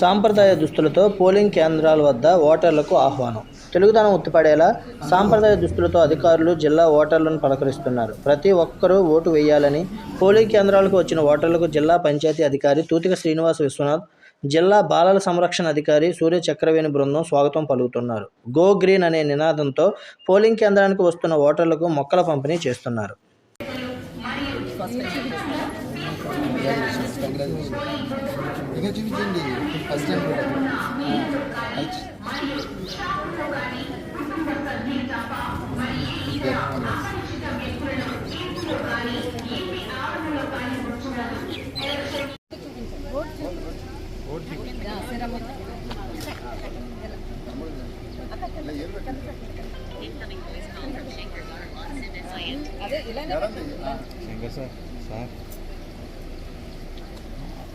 సాంప్రదాయ దుస్తులతో పోలింగ్ కేంద్రాల వద్ద ఓటర్లకు ఆహ్వానం. తెలుగుదనం ఉత్తిపడేలా సాంప్రదాయ దుస్తులతో అధికారులు జిల్లా ఓటర్లను పలకరిస్తున్నారు. ప్రతి ఒక్కరూ ఓటు వేయాలని పోలింగ్ కేంద్రాలకు వచ్చిన ఓటర్లకు జిల్లా పంచాయతీ అధికారి తూతిక శ్రీనివాస విశ్వనాథ్ జిల్లా బాలల సంరక్షణ అధికారి సూర్య చక్రవేణి బృందం స్వాగతం పలుకుతున్నారు. గో గ్రీన్ అనే నినాదంతో పోలింగ్ కేంద్రానికి వస్తున్న ఓటర్లకు మొక్కల పంపిణీ చేస్తున్నారు. ఇంకా చూపించండి ఫస్ట్ టైం కూడా శంకర్ సార్ సార్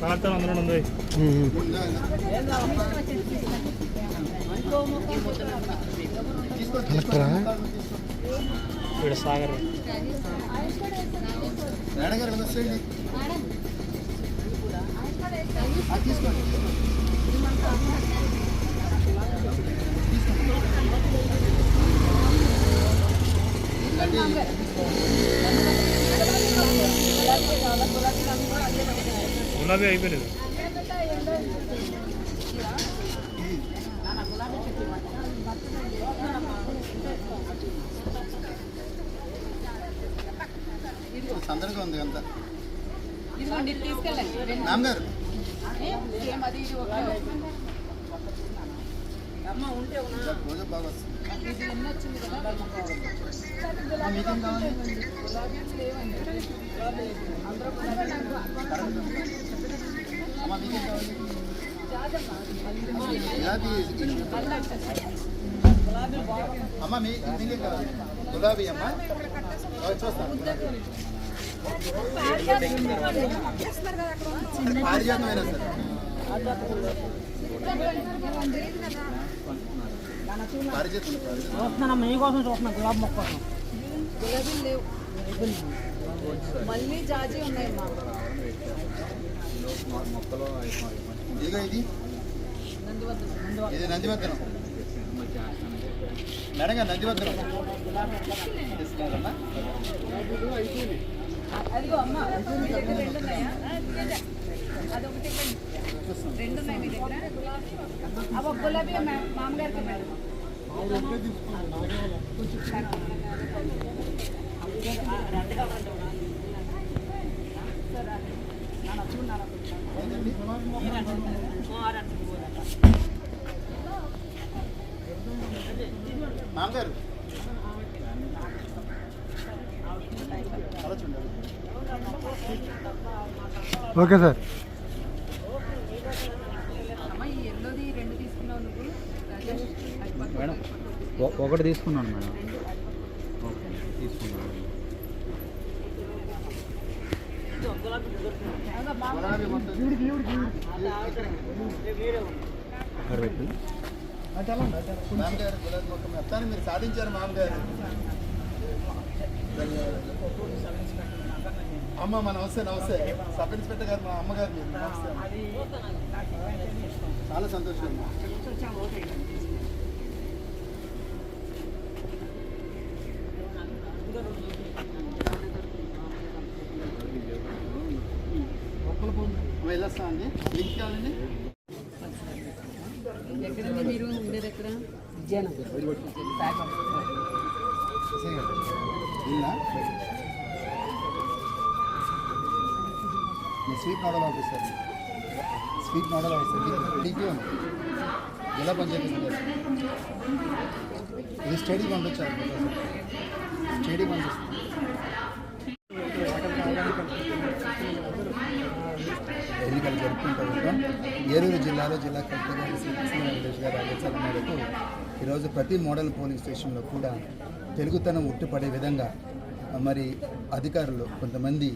ప్రాంతం అందులో ఉంది. కలెక్టరా? ఇక్కడ సాగర్. తీసుకోండి గులాబీ అయిపోయింది సందడిగా ఉంది అంతా. నాన్నగారు రోజు బాగా వస్తుంది. అమ్మ మీకేం కావాలి గులాబీ అమ్మ మీ మీకేం కావాలి గులాబీ అమ్మ ఆ, చూస్తాను పారిజాతమైన సార్ పారిజాతం పారిజాతం చూస్తున్నాను మీకోసం చూస్తున్నా గులాబీ మొక్క కోసం. గులాబీలు లేవు మళ్ళీ జాజి ఉన్నాయమ్మా మొక్కలో ఇదిగో ఇది నందివద్దు ఇది నందివర్ధనం మేడం గారు నందివర్ధనం తీసుకున్నారమ్మా అదిగో అమ్మ మీ దగ్గర రెండు ఉన్నాయా అదొకటి ఇవ్వండి. రెండు ఉన్నాయి మీ దగ్గర అవి ఒక గులాబీ అమ్మ మామగారికి మేడం మామగారు ఓకే సార్. ఒకటి తీసుకున్నాను మేడం. ఓకే తీసుకున్నాను. మామగారు మీరు సాధించారు మామగారు అమ్మ మా నమస్తే నమస్తే. సబ్ ఇన్స్పెక్టర్ గారు మా అమ్మగారు మీరు. నమస్తే చాలా సంతోషం అమ్మా. అమ్మ వెళ్ళొస్తా అండి లింక్ కావాలండి ఎక్కడండి మీరు ఉండేది ఎక్కడ sweet model officer sweet model officer DPO జిల్లా పంచాయతీ ఇది స్టడీ పంపించాలి స్టడీ పంపిస్తుంది ఎన్నికలు జరుపుకుంటూ ఉంటాం. ఏలూరు జిల్లాలో జిల్లా కలెక్టర్ గారు శ్రీ వెంకటేష్ గారు ఆదేశాల మేరకు ఈరోజు ప్రతి మోడల్ పోలింగ్ స్టేషన్లో కూడా తెలుగుతనం ఉట్టిపడే విధంగా మరి అధికారులు కొంతమంది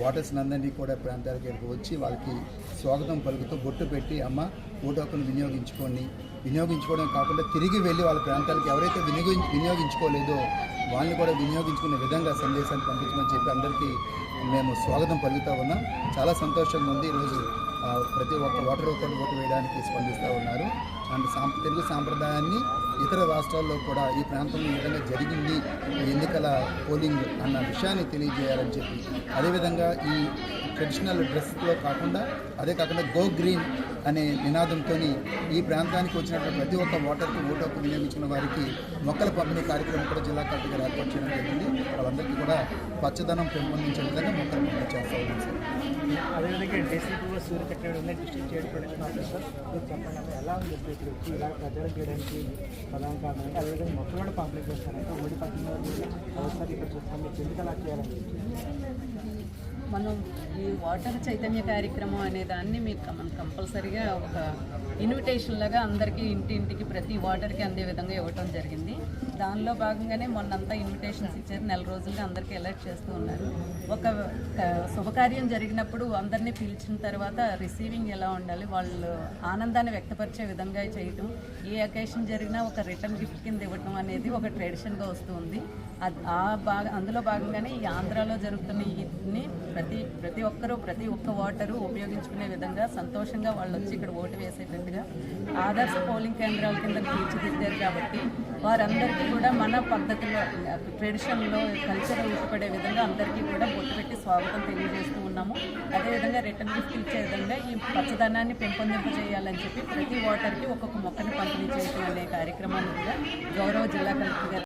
ఓటర్స్ అందరినీ కూడా ప్రాంతాలకు వచ్చి వాళ్ళకి స్వాగతం పలుకుతూ బొట్టు పెట్టి అమ్మ ఓటు హక్కును వినియోగించుకోండి. వినియోగించుకోవడం కాకుండా తిరిగి వెళ్ళి వాళ్ళ ప్రాంతాలకు ఎవరైతే వినియోగి వినియోగించుకోలేదో వాళ్ళని కూడా వినియోగించుకునే విధంగా సందేశాన్ని పంపించమని చెప్పి అందరికీ మేము స్వాగతం పలుకుతూ ఉన్నాం. చాలా సంతోషంగా ఉంది. ఈరోజు ప్రతి ఒక్క ఓటర్ కూడా ఓటు వేయడానికి స్పందిస్తూ ఉన్నారు. అండ్ సాం తెలుగు సాంప్రదాయాన్ని ఇతర రాష్ట్రాల్లో కూడా ఈ ప్రాంతంలో ఈ విధంగా జరిగింది. ఎన్నికల పోలింగ్ అన్న విషయాన్ని తెలియజేయాలని చెప్పి. అదేవిధంగా ఈ ట్రెడిషనల్ డ్రెస్లో కాకుండా అదే కాకుండా గో గ్రీన్ అనే నినాదంతో ఈ ప్రాంతానికి వచ్చినటువంటి ప్రతి ఒక్క ఓటర్కు ఓటు హక్కు వినియోగించిన వారికి మొక్కల పంపిణీ కార్యక్రమం కూడా జిల్లా కలెక్టర్ గారు ఏర్పాటు చేయడం జరిగింది. వాళ్ళందరికీ కూడా పచ్చదనం పెంపొందించే విధంగా మొక్కలు పంపిణీ చేస్తూ ఉన్నాం సార్. అదేవిధంగా డీసీపీఓ ఉన్నాయి డిస్ట్రిక్ట్ చైర్ ప్రొడక్షన్ ఆఫీసర్ చెప్పండి ఎలా ఉంది ఇప్పుడు ఇక్కడ వచ్చి ఇలా ప్రచారం చేయడానికి ప్రధాన కారణం అదేవిధంగా కూడా పంపిణీ చేస్తారంటే ఓడి పక్కన ఒకసారి ఇక్కడ చూస్తాం. ఎందుకు అలా చేయాలని మనం ఈ వాటర్ చైతన్య కార్యక్రమం అనే దాన్ని మీకు మనం కంపల్సరిగా ఒక ఇన్విటేషన్ లాగా అందరికీ ఇంటింటికి ప్రతి వాటర్కి అందే విధంగా ఇవ్వటం జరిగింది. దానిలో భాగంగానే మొన్నంతా ఇన్విటేషన్స్ ఇచ్చారు. నెల రోజులుగా అందరికీ ఎలర్ట్ చేస్తూ ఉన్నారు. ఒక శుభకార్యం జరిగినప్పుడు అందరినీ పిలిచిన తర్వాత రిసీవింగ్ ఎలా ఉండాలి వాళ్ళు ఆనందాన్ని వ్యక్తపరిచే విధంగా చేయటం ఏ అకేషన్ జరిగినా ఒక రిటర్న్ గిఫ్ట్ కింద ఇవ్వటం అనేది ఒక ట్రెడిషన్గా వస్తూ ఉంది. ఆ భాగ అందులో భాగంగానే ఈ ఆంధ్రాలో జరుగుతున్న వీటిని ప్రతి ప్రతి ఒక్కరూ ప్రతి ఒక్క ఓటరు ఉపయోగించుకునే విధంగా సంతోషంగా వాళ్ళు వచ్చి ఇక్కడ ఓటు వేసేటట్టుగా ఆదర్శ పోలింగ్ కేంద్రాల కింద తీర్చిదిద్దారు కాబట్టి వారందరికీ కూడా మన పద్ధతిలో ట్రెడిషన్లో కల్చర్ ఉట్టుపడే విధంగా అందరికీ కూడా బొట్టు పెట్టి స్వాగతం తెలియజేస్తూ ఉన్నాము. అదేవిధంగా రిటర్న్ గిఫ్ట్ ఇచ్చే విధంగా ఈ పచ్చదనాన్ని పెంపొందింపజేయాలని చెప్పి ప్రతి వాటర్కి ఒక్కొక్క మొక్కని పంపిణీ చేయడం అనే కార్యక్రమాన్ని కూడా గౌరవ జిల్లా కలెక్టర్ గారు